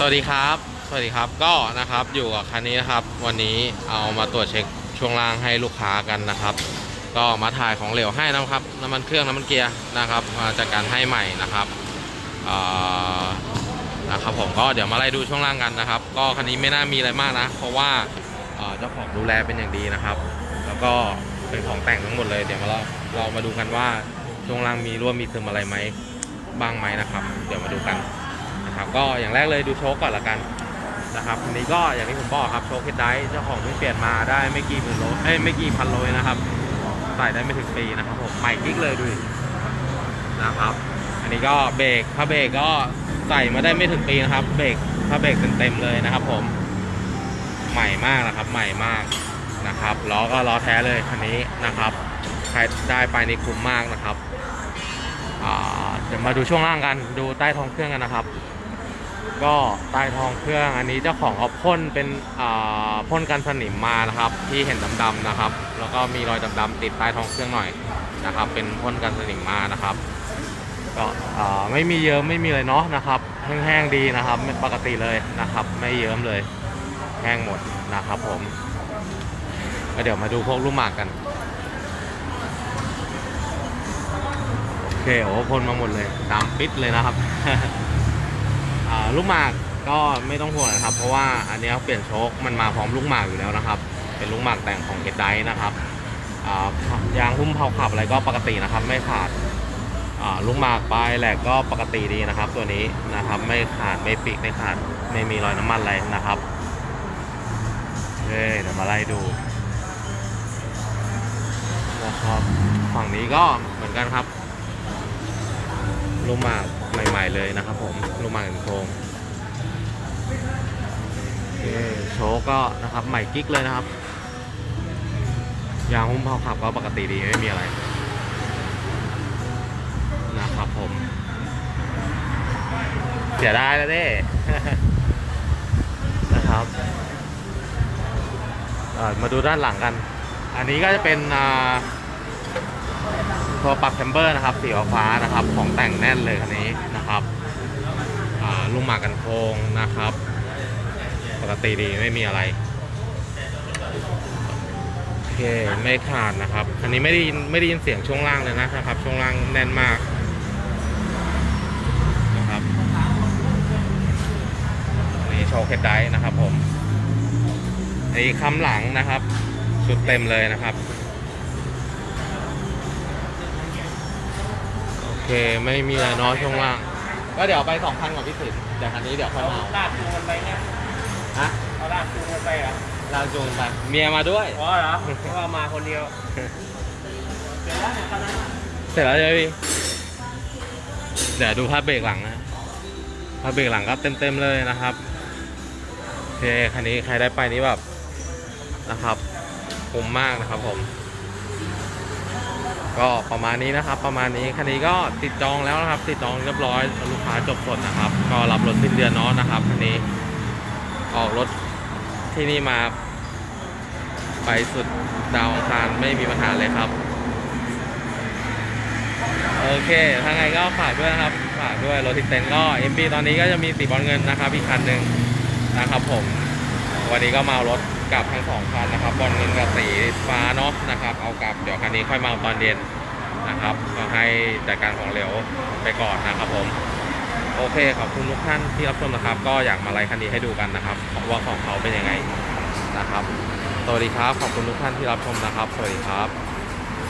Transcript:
สวัสดีครับ สวัสดีครับ ก็นะครับอยู่กับคันนี้นะครับ วันนี้เอามาตรวจเช็คช่วงล่างให้ลูกค้ากันนะครับ ก็มาถ่ายของเหลวให้นะครับ น้ำมันเครื่องน้ำมันเกียร์นะครับ มาจากการให้ใหม่นะครับนะครับผมก็เดี๋ยวมาไล่ดูช่วงล่างกันนะครับ ก็คันนี้ไม่น่ามีอะไรมากนะ เพราะว่าเจ้าของดูแลเป็นอย่างดีนะครับ แล้วก็เป็นของแต่งทั้งหมดเลย เดี๋ยวมาเราเรามาดูกันว่าช่วงล่างมีร่วมมีซึมอะไรไหมบ้างไหมนะครับ เดี๋ยวมาดูกัน นะครับก็อย่างแรกเลยดูโชคก่อนละกันนะครับอันนี้ก็อย่างที่ผมบอกครับโชคเฮดไดเจ้าของเพิ่งเปลี่ยนมาได้ไม่กี่หมื่นโลเอ้ยไม่กี่พันโลนะครับใส่ได้ไม่ถึงปีนะครับผมใหม่กิ๊กเลยดูนะครับ อันนี้ก็เบรกผ้าเบรกก็ใส่มาได้ไม่ถึงปีนะครับ เบรกผ้าเบรกเต็มๆเลยนะครับ ผมใหม่มากนะครับ ใหม่มากนะครับล้อก็ล้อแท้เลยคันนี้นะครับใครได้ไปนี่คุ้มมากนะครับเดี๋ยวมาดูช่วงล่างกันดูใต้ท้องเครื่องกันนะครับ ก็ใต้ท้องเครื่องอันนี้เจ้าของเขาพ่นเป็นพ่นกันสนิมมานะครับ ที่เห็นดำๆนะครับ แล้วก็มีรอยดำๆติดใต้ท้องเครื่องหน่อยนะครับ เป็นพ่นกันสนิมมานะครับก็ไม่มีเยิ้มไม่มีเลยเนาะนะครับแห้งๆดีนะครับปกติเลยนะครับ ไม่เยิ้มเลย แห้งหมดนะครับผมก็เดี๋ยวมาดูพวกลูกหมากกันโอเคโอ้พ่นมาหมดเลยดำปิดเลยนะครับ ลูกหมากก็ไม่ต้องห่วงนะครับ เพราะว่าอันนี้เปลี่ยนโชคมันมาพร้อมลูกหมากอยู่แล้วนะครับ เป็นลูกหมากแต่งของเฮดไดนะครับยางหุ้มเผาขับอะไรก็ปกตินะครับ ไม่ขาดลูกหมากปลายแหลกก็ปกติดีนะครับ ตัวนี้นะครับไม่ขาดไม่ปีกไม่ขาดไม่มีรอยน้ำมันอะไรนะครับเฮ้ยเดี๋ยวมาไล่ดูนะครับฝั่งนี้ก็เหมือนกันครับ ลูกหมากใหม่ ๆ เลยนะครับผมลูกหมากถึงโครงโชก็นะครับใหม่กิ๊กเลยนะครับ ยางหุ้มเผาขับก็ปกติดีไม่มีอะไร นะครับผม เสียไดายแล้วเด้นะครับมาดูด้านหลังกัน อันนี้ก็จะเป็นอ่า ตัวปรับแคมเบอร์นะครับสีฟ้านะครับของแต่งแน่นเลยคันนี้นะครับลูกหมากกันโค้งนะครับ ปกติดีไม่มีอะไรโอเคไม่ขาดนะครับอันนี้ไม่ได้ยินไม่ได้ยินเสียงช่วงล่างเลยนะครับ ช่วงล่างแน่นมากนะครับนี่โชว์เคดไดนะครับผมไอ้คำหลังนะครับ ชุดเต็มเลยนะครับ โอ เคไม่มีอะไรเน้อยช่วงล่าง ก็เดี๋ยวไปสองพันกับพี่สินเดี๋ยวคันนี้เดี๋ยวค่อยมาเอาลากจูงกันไปเนี่ยฮะเอาลากจูงกันไปเหรอลากจูงไป เมียมาด้วย อ๋อเหรอเพราะว่ามาคนเดียวเดี๋ยวแล้วเนี่ยตอนนั้นเสร็จแล้วใช่ไหมพี่เดี๋ยวดูภาพเบรกหลังนะภาพเบรกหลังก็เต็มๆเลยนะครับโอเคคันนี้ใครได้ไปนี้แบบนะครับคุ้มมากนะครับผม ก็ประมาณนี้นะครับ ประมาณนี้คันนี้ก็ติดจองแล้วนะครับ ติดจองเรียบร้อยลูกค้าจบสดนะครับ ก็รับรถสิ้นเดือนเนาะนะครับคันนี้ออกรถที่นี่มา ไปสุดดาวองคารไม่มีปัญหาเลยครับ โอเคทางไงก็ฝากด้วยนะครับฝากด้วยรถทิดเต็นก็ MB ตอนนี้ก็จะมีสีบอลเงินนะครับอีกคันหนึ่งนะครับผม วันนี้ก็มาเอารถ กลับทั้งสองคันนะครับบอลเงินกับสีฟ้าเนาะนะครับ เอากลับเดี๋ยวคันนี้ค่อยมาตอนเย็นนะครับ ก็ให้จัดการของเหลวไปก่อนนะครับผมโอเคขอบคุณทุกท่านที่รับชมนะครับ ก็อยากมาไลค์คันนี้ให้ดูกันนะครับว่าของเขาเป็นยังไงนะครับสวัสดีครับขอบคุณทุกท่านที่รับชมนะครับ สวัสดีครับ